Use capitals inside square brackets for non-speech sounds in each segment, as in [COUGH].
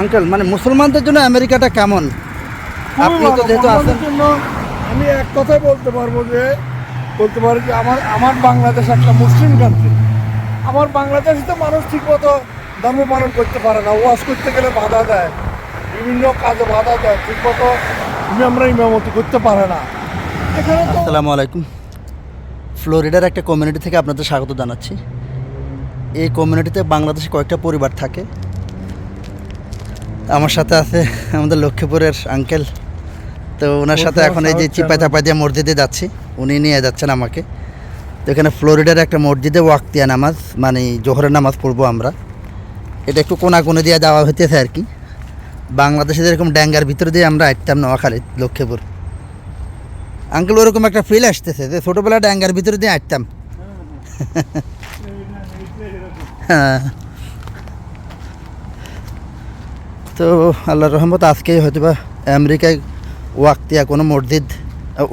Uncle মানে মুসলমানদের জন্য আমেরিকাটা কেমন? আপনি তো যেহেতু আমাদের জন্য আমি এক কথাই বলতে পারব যে বলতে পারি যে আমার আমার বাংলাদেশ একটা মুসলিম কান্ট্রি আমার বাংলাদেশে তো মানুষ ঠিকমতো ধর্ম পালন করতে পারে না ওয়াজ করতে গেলে বাধা দেয় বিভিন্ন কাজে বাধা দেয় ঠিকমতো আমরা ইমামতি করতে পারে না। এখানে তো আসসালামু আলাইকুম। ফ্লোরিডার একটা কমিউনিটি থেকে আপনাদের স্বাগত জানাচ্ছি। এই কমিউনিটিতে বাংলাদেশে কয়েকটা পরিবার থাকে। আমার সাথে আছে আমাদের লক্ষ্মীপুরের আঙ্কেল তো ওনার সাথে এখন এই যে চিপাই চাপাই দিয়ে মসজিদে যাচ্ছি। উনি নিয়ে যাচ্ছেন আমাকে। তো এখানে ফ্লোরিডার একটা মসজিদে ওয়াক্তিয়া নামাজ মানে জোহরের নামাজ পড়ব আমরা। এটা একটু কোনা কোনে দিয়ে যাওয়া হইতেছে আর কি। বাংলাদেশে যেরকম ড্যাঙ্গার ভিতরে দিয়ে আমরা আসতাম নোয়াখালী লক্ষ্মীপুর। আঙ্কেল ওরকম একটা ফিল আসতেছে যে ছোটোবেলা ড্যাঙ্গার ভিতরে দিয়ে আসতাম হ্যাঁ। [LAUGHS] তো আল্লাহর রহমত, আজকেই হয়তো বা আমেরিকায় ওয়াক্তিয়া, কোনো মসজিদ,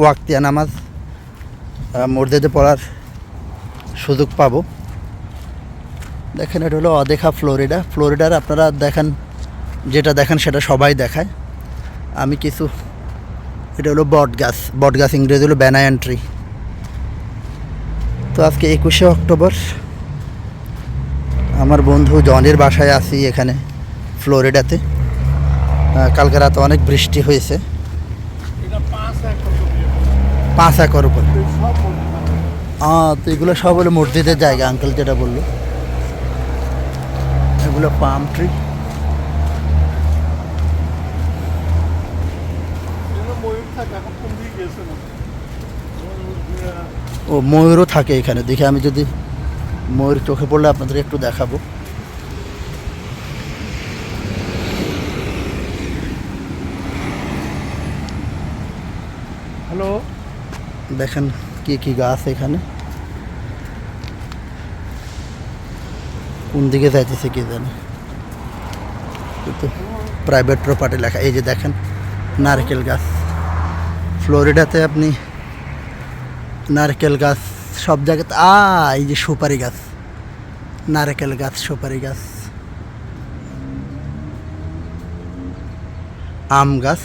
ওয়াক্তিয়া নামাজ মসজিদে পড়ার সুযোগ পাবো। দেখেন, এটা হলো অদেখা ফ্লোরিডা। ফ্লোরিডার আপনারা দেখেন, যেটা দেখেন সেটা সবাই দেখায়। আমি কিছু, এটা হলো বট গাছ। বট গাছ ইংরেজি হলো ব্যানায়ান ট্রি তো আজকে একুশে অক্টোবর, আমার বন্ধু জনের বাসায় আছি এখানে, ফ্লোরিডাতে। কালকে রাতে অনেক বৃষ্টি হয়েছে। পাঁচ একর উপর। তো এগুলো সব হলো মসজিদের জায়গা আঙ্কেল যেটা বলল। এগুলো পাম ট্রি ও ময়ূরও থাকে এখানে। দেখে আমি যদি ময়ূর চোখে পড়লে আপনাদের একটু দেখাবো। দেখেন কি কি গাছ এখানে। কোন দিকে যাইতেছে কি জানে। প্রাইভেট প্রপার্টি লেখা, এই যে দেখেন নারকেল গাছ। ফ্লোরিডাতে আপনি নারকেল গাছ সব জায়গাতে আ এই যে সুপারি গাছ। নারকেল গাছ, সুপারি গাছ। আম গাছ?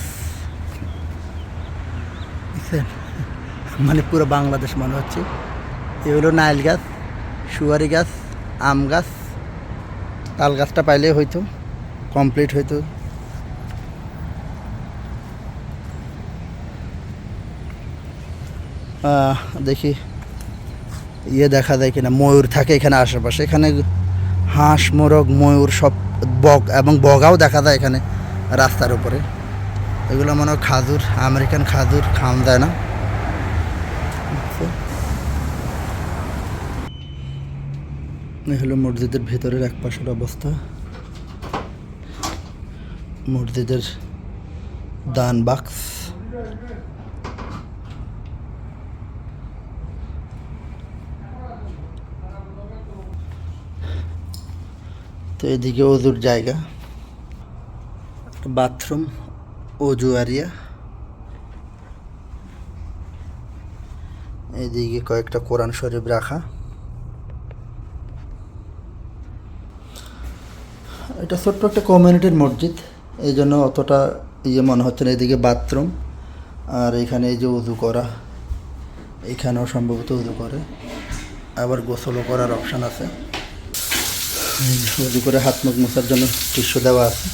মানে পুরো বাংলাদেশ মনে হচ্ছে। এ হলো নাইল গাছ, সুয়ারি গাছ, আম গাছ। তাল গাছটা পাইলে হয়তো কমপ্লিট হইতো। দেখি ইয়ে দেখা যায় কিনা, ময়ূর থাকে এখানে আশেপাশে। এখানে হাঁস, মোরগ, ময়ূর সব বগ এবং বগাও দেখা যায় এখানে রাস্তার উপরে। এগুলো মনে হয় খাজুর, আমেরিকান খাজুর খাওয়া যায় না। এই হলো মসজিদের ভেতরের এক পাশের অবস্থা। মসজিদের দান বাক্স। তো এদিকে অজুর জায়গা। বাথরুম, অজু এরিয়া এদিকে কয়েকটা কোরআন শরীফ রাখা। এটা ছোট্ট একটা কমিউনিটির মসজিদ। এই জন্য অতটা ইয়ে মনে হচ্ছে না এদিকে বাথরুম আর এখানে এই যে উজু করা। এখানেও সম্ভবত উজু করে। আবার গোসলও করার অপশান আছে। উজু করে হাত মুখ মোছার জন্য টিস্যু দেওয়া আছে।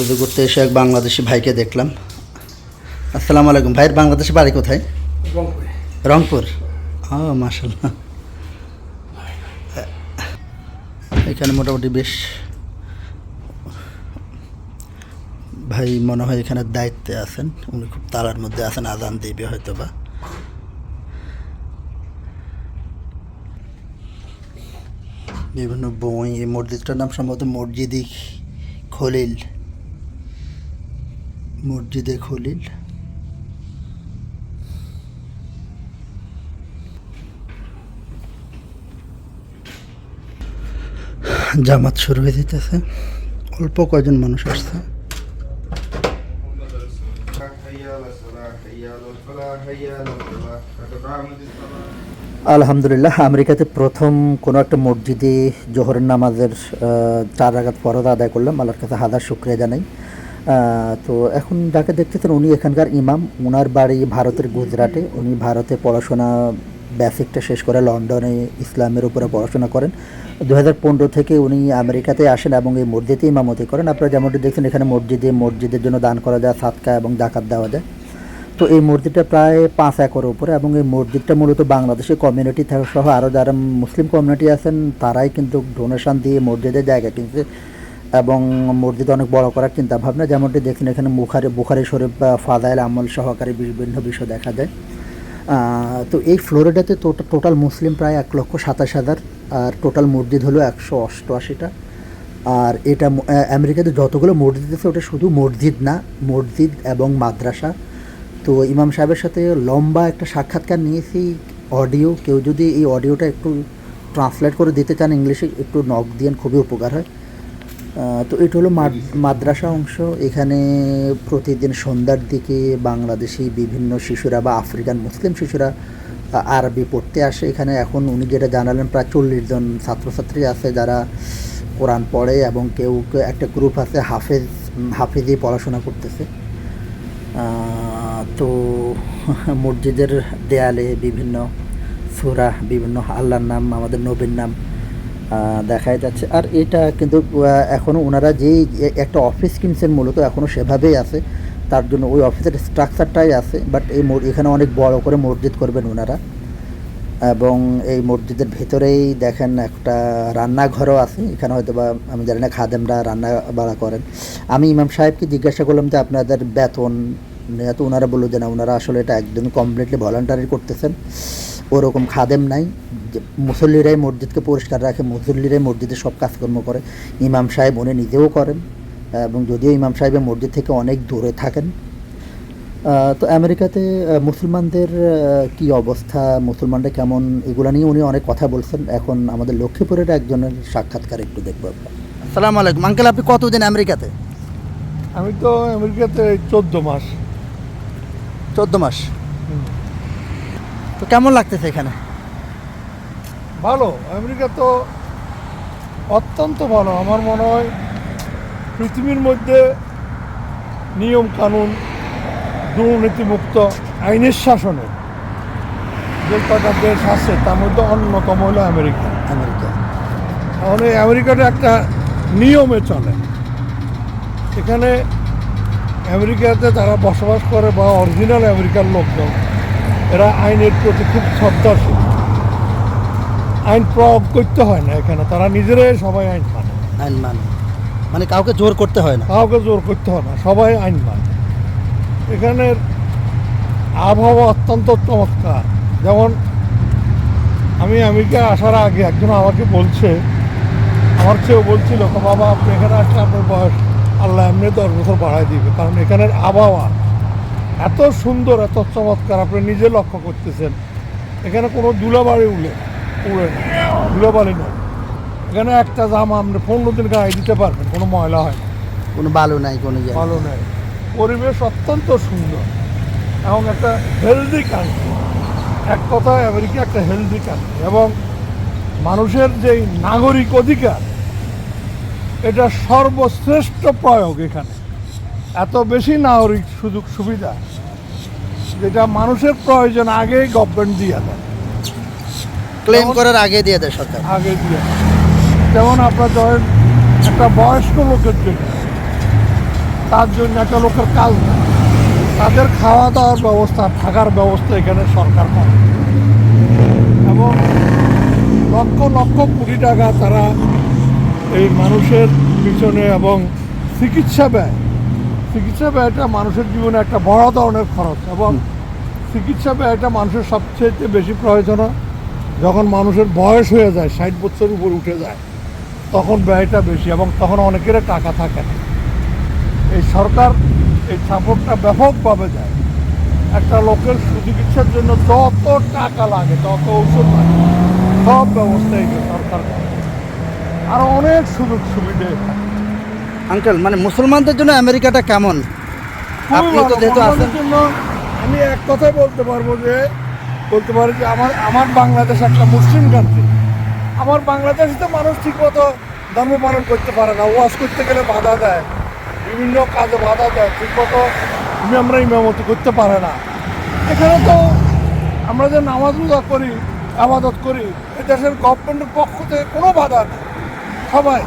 উজু করতে এসে এক বাংলাদেশি ভাইকে দেখলাম। আসসালামু আলাইকুম ভাইয়ের বাংলাদেশে বাড়ি কোথায়? রংপুর। ও মাসাল্লাহ এখানে মোটামুটি বেশ ভাই মনে হয় এখানে দায়িত্বে আছেন। উনি খুব তালার মধ্যে আছেন, আজান দিবে হয়তো বা বিভিন্ন বই, এই মসজিদটার নাম সম্ভবত মসজিদি খলিল। মসজিদে খলিল। জামাত শুরু হয়ে যেতেছে অল্প কয়জন মানুষ আসছে। আলহামদুলিল্লাহ, আমেরিকাতে প্রথম কোনো একটা মসজিদে জোহরের নামাজের চার আঘাত ফরজ আদায় করলাম। আল্লাহর কাছে হাজার শুক্রিয়া জানাই। তো এখন যাকে দেখতেছেন, উনি এখানকার ইমাম। ওনার বাড়ি ভারতের গুজরাটে। উনি ভারতে পড়াশোনা বেসিকটা শেষ করে লন্ডনে ইসলামের উপরে পড়াশোনা করেন। দু হাজার পনেরো থেকে উনি আমেরিকাতে আসেন এবং এই মসজিদে ইমামতি করেন। আপনারা যেমনটি দেখছেন, এখানে মসজিদে, মসজিদের জন্য দান করা যায় সাতকা এবং জাকাত দেওয়া যায়। তো এই মসজিদটা প্রায় পাঁচ একর উপরে এবং এই মসজিদটা মূলত বাংলাদেশের কমিউনিটি সহ আরও যারা মুসলিম কমিউনিটি আছেন, তারাই কিন্তু ডোনেশন দিয়ে মসজিদের জায়গা কিনছে এবং মসজিদ অনেক বড় করার চিন্তা ভাবনা যেমনটি দেখছেন, এখানে বুখারি বুখারি শরীফ বা ফাদাইল আমল সহকারী বিভিন্ন বিষয় দেখা যায়। তো এই ফ্লোরিডাতে টোটাল মুসলিম প্রায় এক লক্ষ সাতাশ হাজার, আর টোটাল মসজিদ হলো একশো অষ্টআশিটা। আর এটা আমেরিকাতে যতগুলো মসজিদ আছে, ওটা শুধু মসজিদ না, মসজিদ এবং মাদ্রাসা। তো ইমাম সাহেবের সাথে লম্বা একটা সাক্ষাৎকার নিয়েছি, অডিও। কেউ যদি এই অডিওটা একটু ট্রান্সলেট করে দিতে চান ইংলিশে, একটু নক দিয়ে খুবই উপকার হয়। তো এটা হলো মাদ্রাসা অংশ। এখানে প্রতিদিন সন্ধ্যার দিকে বাংলাদেশি বিভিন্ন শিশুরা বা আফ্রিকান মুসলিম শিশুরা আরবি পড়তে আসে। এখানে এখন উনি যেটা জানালেন, প্রায় চল্লিশ জন ছাত্রছাত্রী আছে যারা কোরআন পড়ে এবং কেউ একটা গ্রুপ আছে হাফেজ হাফেজই পড়াশোনা করতেছে। তো [LAUGHS] মসজিদের দেয়ালে বিভিন্ন সুরা, বিভিন্ন আল্লাহর নাম, আমাদের নবীর নাম দেখাই যাচ্ছে। আর এটা কিন্তু এখনও ওনারা যেই একটা অফিস কিনছেন মূলত এখনও সেভাবেই আছে। তার জন্য ওই অফিসের স্ট্রাকচারটাই আছে বাট এই এখানে অনেক বড় করে মসজিদ করবেন ওনারা। এবং এই মসজিদের ভেতরেই দেখেন একটা রান্নাঘরও আছে। এখানে হয়তো বা আমি জানি না খাদেমরা রান্না বাড়া করেন। আমি ইমাম সাহেবকে জিজ্ঞাসা করলাম যে, আপনাদের বেতন? নেওয়া তো ওনারা বলল যে, না, ওনারা আসলে এটা একদমই কমপ্লিটলি ভলান্টারি করতেছেন। ওরকম খাদেম নাই। যে মুসল্লিরাই মসজিদকে পরিষ্কার রাখে মুসল্লিরাই মসজিদে সব কাজকর্ম করে। ইমাম সাহেব উনি নিজেও করেন এবং যদিও ইমাম সাহেবের মসজিদ থেকে অনেক দূরে থাকেন। তো আমেরিকাতে মুসলমানদের কি অবস্থা মুসলমানরা কেমন এগুলো নিয়ে উনি অনেক কথা বলছেন। এখন আমাদের লক্ষ্মীপুরের একজনের সাক্ষাৎকার একটু দেখব আসসালামু আলাইকুম। আঙ্কেল আপনি কতদিন আমেরিকাতে? আমি তো আমেরিকাতে চোদ্দ মাস। চোদ্দ মাস। তো কেমন লাগতেছে এখানে? ভালো আমেরিকা তো অত্যন্ত ভালো। আমার মনে হয় পৃথিবীর মধ্যে নিয়ম কানুন দুর্নীতিমুক্ত আইনের শাসনে যে কটা দেশ আছে তার মধ্যে অন্যতম হলো আমেরিকা। আমেরিকা। এই আমেরিকাটা একটা নিয়মে চলে। এখানে আমেরিকাতে যারা বসবাস করে বা অরিজিনাল আমেরিকার লোকজন এরা আইনের প্রতি খুব শ্রদ্ধাশীল। আইন প্রয়োগ করতে হয় না এখানে তারা নিজেরাই সবাই আইন মানে। আইন মানে। মানে কাউকে জোর করতে হয় না। কাউকে জোর করতে হয় না সবাই আইন মানে। এখানের আবহাওয়া অত্যন্ত চমৎকার। যেমন আমি আমেরিকা আসার আগে একজন আমাকে বলছে আমার চেয়েও বলছিল বাবা আপনি এখানে আসলে আপনার বয়স আল্লাহ এমনি দশ বছর বাড়ায় দিবে। কারণ এখানের আবহাওয়া এত সুন্দর এত চমৎকার আপনি নিজে লক্ষ্য করতেছেন। এখানে কোনো দুলাবাড়ি উড়ে উড়ে না। ধুলাবাড়ি নয়। এখানে একটা জামা আপনি পনেরো দিন গায়ে দিতে পারবেন কোনো ময়লা হয় না। কোনো বালু নাই কোনো নাই। ভালো নেই। পরিবেশ অত্যন্ত সুন্দর এবং একটা হেলদি কান্ট্রি এক কথায় আমেরিকা একটা হেলদি কান্ট্রি এবং মানুষের যে নাগরিক অধিকার এটা সর্বশ্রেষ্ঠ প্রয়োগ এখানে। এত বেশি নাগরিক সুযোগ সুবিধা যেটা মানুষের প্রয়োজন আগেই গভর্নমেন্ট দিয়ে দেয়। ক্লেম করার আগে দিয়ে দেয় সরকার। আগে দিয়ে। যেমন আপনার ধরেন একটা বয়স্ক লোকের জন্য তার জন্য একটা লোকের কাজ তাদের খাওয়া দাওয়ার ব্যবস্থা থাকার ব্যবস্থা এখানে সরকার করে। এবং লক্ষ লক্ষ কোটি টাকা তারা এই মানুষের পিছনে এবং চিকিৎসা ব্যয় চিকিৎসা ব্যয়টা মানুষের জীবনে একটা বড় ধরনের খরচ এবং চিকিৎসা ব্যয়টা মানুষের সবচেয়ে বেশি প্রয়োজন যখন মানুষের বয়স হয়ে যায় ষাট বছর উপর উঠে যায় তখন ব্যয়টা বেশি এবং তখন অনেকের টাকা থাকে না। এই সরকার এই সাপোর্টটা ব্যাপকভাবে দেয়। একটা লোকের সুচিকিৎসার জন্য যত টাকা লাগে তত ওষুধ লাগে সব ব্যবস্থা এই সরকার করে। আরও অনেক সুযোগ সুবিধে আঙ্কেল মানে মুসলমানদের জন্য আমেরিকাটা কেমন? আপনি তো যেহেতু আছেন জন্য আমি এক কথাই বলতে পারব যে বলতে পারি যে আমার আমার বাংলাদেশ একটা মুসলিম কান্ট্রি আমার বাংলাদেশে তো মানুষ ঠিকমতো ধর্ম পালন করতে পারে না ওয়াজ করতে গেলে বাধা দেয় বিভিন্ন কাজে বাধা দেয় ঠিকমতো আমরা ইমামতি করতে পারে না। এখানে তো আমরা যে নামাজ রোজা করি আবাদত করি এ দেশের গভর্নমেন্টের পক্ষ থেকে কোনো বাধা নেই। সবাই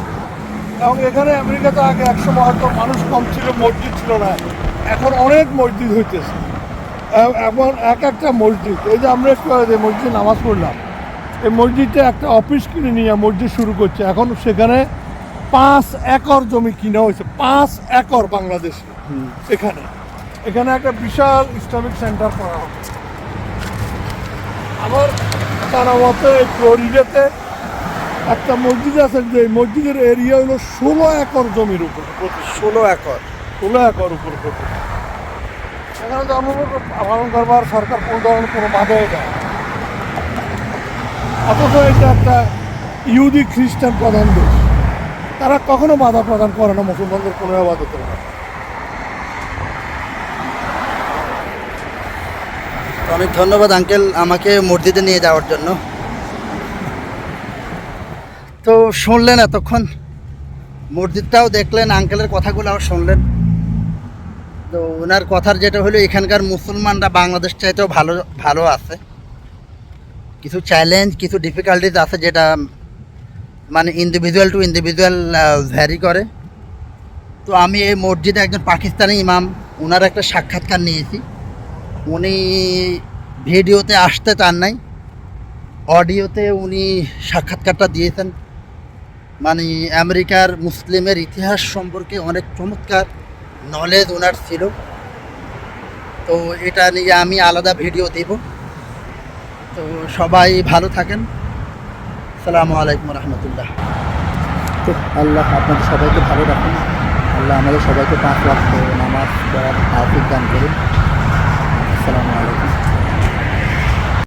এবং এখানে আমেরিকাতে আগে একশো বাহাত্তর মানুষ কম ছিল, মসজিদ ছিল না। এখন অনেক মসজিদ হইতেছে। এখন এক একটা মসজিদ, এই যে আমরা একটু মসজিদে নামাজ পড়লাম, এই মসজিদটা একটা অফিস কিনে নিয়ে মসজিদ শুরু করছে। এখন সেখানে পাঁচ একর জমি কিনা হয়েছে, পাঁচ একর বাংলাদেশে এখানে। এখানে একটা বিশাল ইসলামিক সেন্টার করা হবে আমার তারা মতে ফ্লোরিডাতে একটা মসজিদ আছে যে মসজিদের এরিয়া হলো ষোলো একর জমির উপর। ষোলো একর। ষোলো একর উপর প্রতি সেখানে ধর্ম পালন করবার সরকার কোনো ধরনের কোনো বাধাই দেয় না। অথচ এটা একটা ইহুদি খ্রিস্টান প্রধান দেশ। তারা কখনো বাধা প্রদান করে না মুসলমানদের কোনো আবাদতে তো অনেক ধন্যবাদ আঙ্কেল আমাকে মসজিদে নিয়ে যাওয়ার জন্য। তো শুনলেন এতক্ষণ। মসজিদটাও দেখলেন আঙ্কেলের কথাগুলোও শুনলেন। তো ওনার কথার যেটা হলো, এখানকার মুসলমানরা বাংলাদেশ চাইতেও ভালো ভালো আছে। কিছু চ্যালেঞ্জ কিছু ডিফিকাল্টিজ আছে যেটা মানে ইন্ডিভিজুয়াল টু ইন্ডিভিজুয়াল ভ্যারি করে। তো আমি এই মসজিদে একজন পাকিস্তানি ইমাম ওনার একটা সাক্ষাৎকার নিয়েছি। উনি ভিডিওতে আসতে চান নাই। অডিওতে উনি সাক্ষাৎকারটা দিয়েছেন। মানে আমেরিকার মুসলিমের ইতিহাস সম্পর্কে অনেক চমৎকার নলেজ ওনার ছিল। তো এটা নিয়ে আমি আলাদা ভিডিও দেব। তো সবাই ভালো থাকেন। সালামু আলাইকুম রহমতুল্লাহ। তো আল্লাহ আপনাদের সবাইকে ভালো রাখুন। আল্লাহ আমাদের সবাইকে পাঁচ ওয়াক্ত নামাজ পড়ার আর্থিক দান করুন।